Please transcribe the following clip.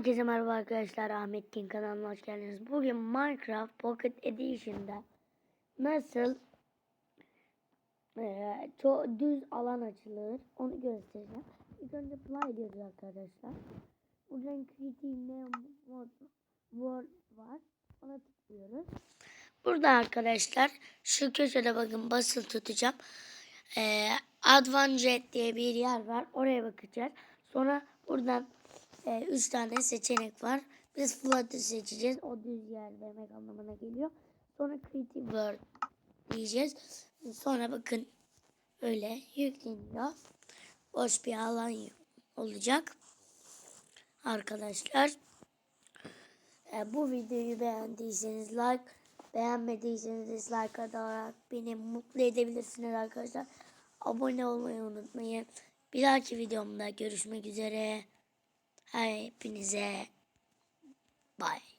Herkese merhaba arkadaşlar. Ahmet King kanalına hoş geldiniz. Bugün Minecraft Pocket Edition'da nasıl eee çok düz alan açılır onu göstereceğim. İlk önce play ediyoruz arkadaşlar. Buradan Creative World var. Ona tıklıyoruz. Burada arkadaşlar şu köşede bakın basılı tutacağım. Eee Advanced diye bir yer var. Oraya bakacağız. Sonra buradan e, üç tane seçenek var. Biz Flutter seçeceğiz. O düz yer demek anlamına geliyor. Sonra Creative World diyeceğiz. Sonra bakın öyle yükleniyor. Boş bir alan olacak. Arkadaşlar e, bu videoyu beğendiyseniz like beğenmediyseniz dislike atarak beni mutlu edebilirsiniz arkadaşlar. Abone olmayı unutmayın. Bir dahaki videomda görüşmek üzere. Hepinize. Bye.